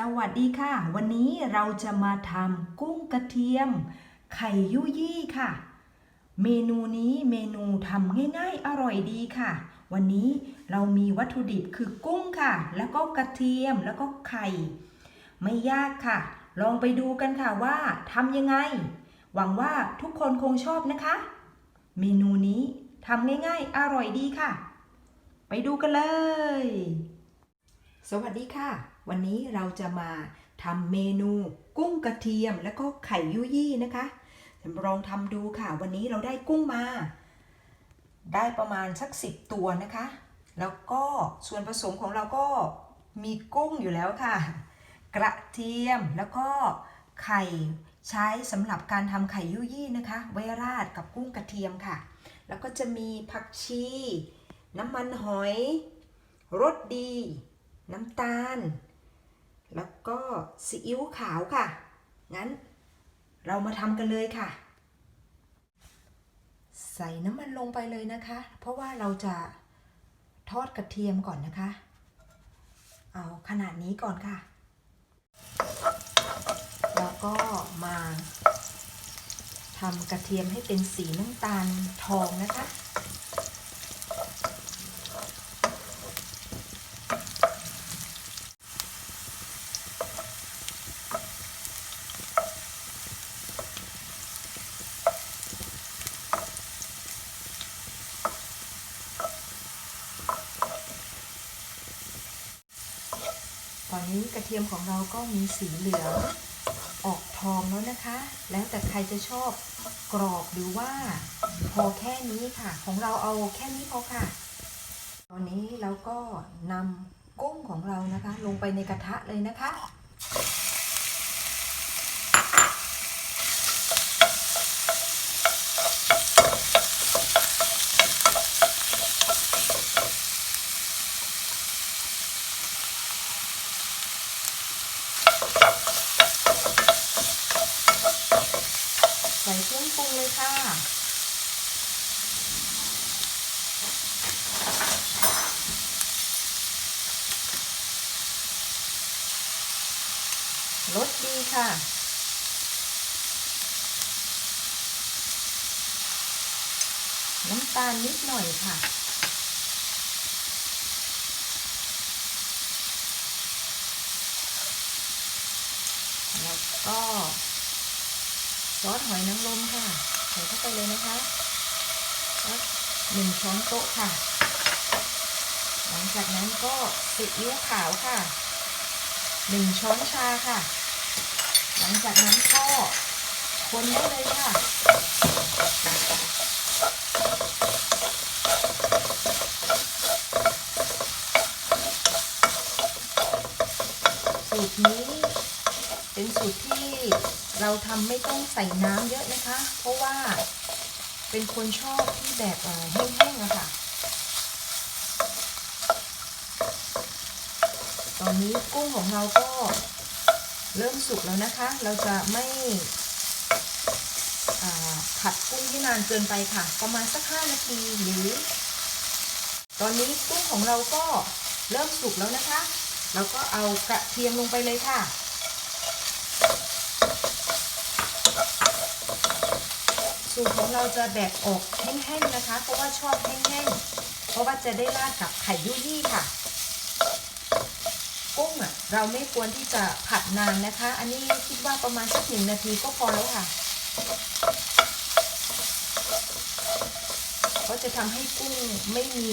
สวัสดีค่ะ วันนี้เราจะมาทำกุ้งกระเทียม ไข่ยุยี่ค่ะ เมนูนี้เมนูทำง่ายๆ อร่อยดีค่ะ วันนี้เรามีวัตถุดิบคือกุ้งค่ะ แล้วก็กระเทียมแล้วก็ไข่ ไม่ยากค่ะ ลองไปดูกันค่ะว่าทำยังไง หวังว่าทุกคนคงชอบนะคะ เมนูนี้ทำง่ายๆ อร่อยดีค่ะ ไปดูกันเลย สวัสดีค่ะ วันนี้เราจะมาทำเมนูกุ้งกระเทียมแล้วก็ไข่ยุยี่นะคะลองทำดูค่ะ วันนี้เราได้กุ้งมา ได้ประมาณสักสิบตัวนะคะ แล้วก็ส่วนผสมของเราก็มีกุ้งอยู่แล้วค่ะ กระเทียมแล้วก็ไข่ใช้สำหรับการทำไข่ยุยี่นะคะ ไวราดกับกุ้งกระเทียมค่ะ แล้วก็จะมีผักชี น้ำมันหอย รสดี น้ำตาล แล้วก็ซีอิ๊วขาวค่ะ งั้นเรามาทำกันเลยค่ะ ใส่น้ำมันลงไปเลยนะคะ เพราะว่าเราจะทอดกระเทียมก่อนนะคะ เอาขนาดนี้ก่อนค่ะ แล้วก็มาทำกระเทียมให้เป็นสีน้ำตาลทองนะคะ นี้กระเทียมของเราก็มีสีเหลืองออกทองแล้วนะคะ แล้วแต่ใครจะชอบกรอบหรือว่าพอแค่นี้ค่ะ ของเราเอาแค่นี้พอค่ะ ตอนนี้เราก็นำกุ้งของเรานะคะ ลงไปในกระทะเลยนะคะ ใส่ เครื่องปรุงเลยค่ะ รสดีค่ะน้ำตาลนิดหน่อยค่ะ แล้วก็ซอสหอยนางรมค่ะ ไปเลยนะคะหนึ่งช้อนโต๊ะค่ะ หลังจากนั้นก็ซีอิ๊วขาวค่ะหนึ่งช้อนชาค่ะ หลังจากนั้นก็คนได้เลยค่ะสูตรนี้เป็นสูตรที่เราทำไม่ต้องใส่น้ำเยอะนะคะ เพราะว่า เป็นคนชอบที่แบบแห้งๆอะค่ะ ตอนนี้กุ้งของเราก็เริ่มสุกแล้วนะคะ เราจะไม่ผัดกุ้งที่นานเกินไปค่ะ ประมาณสัก 5 นาทีหรือ ตอนนี้กุ้งของเราก็เริ่มสุกแล้วนะคะ เราก็เอากระเทียมลงไปเลยค่ะ สูตรของเราจะแบบออกแห้งๆนะคะ เพราะว่าชอบแห้งๆเพราะว่าจะได้ราดกับไข่ยุยี่ค่ะ กุ้งอะเราไม่ควรที่จะผัดนานนะคะ อันนี้คิดว่าประมาณสักหนึ่งนาทีก็พอแล้วค่ะ ก็จะทำให้กุ้งไม่มี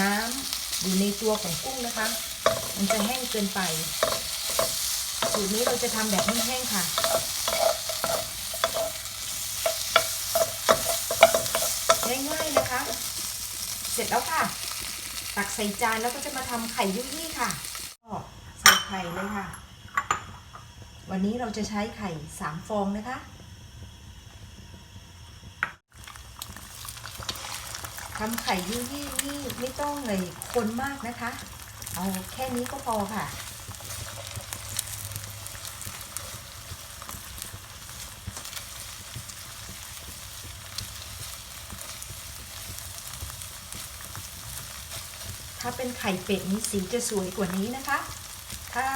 น้ำอยู่ในตัวของกุ้งนะคะ มันจะแห้งเกินไป สูตรนี้เราจะทำแบบแห้งๆค่ะ ง่ายๆนะคะ เสร็จแล้วค่ะ ตักใส่จานแล้วก็จะมาทำไข่ยุ่ยี่ค่ะก็ใส่ไข่เลยค่ะ วันนี้เราจะใช้ไข่สามฟองนะคะทำไข่ยุ่ยี่นี่ไม่ต้องเลยคนมากนะคะ เอาแค่นี้ก็พอค่ะ ถ้าเป็นไข่เป็ดนี้สีจะสวยกว่านี้นะคะ ถ้า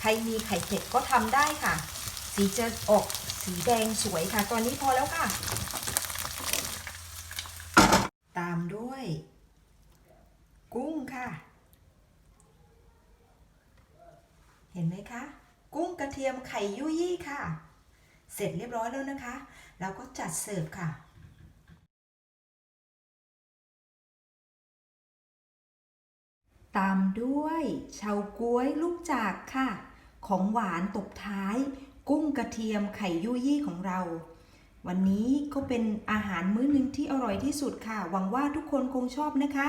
ใครมีไข่เผ็ดก็ทำได้ค่ะ สีจะออกสีแดงสวยค่ะ ตอนนี้พอแล้วค่ะ ตามด้วย กุ้งค่ะ เห็นไหมคะ กุ้งกระเทียมไข่ยุยี่ค่ะ เสร็จเรียบร้อยแล้วนะคะแล้วก็จัดเสิร์ฟค่ะ ตามด้วยเฉาก๊วยลูกจากค่ะ ของหวานตบท้าย กุ้งกระเทียมไข่ยุยี่ของเรา วันนี้ก็เป็นอาหารมื้อหนึ่งที่อร่อยที่สุดค่ะ หวังว่าทุกคนคงชอบนะคะ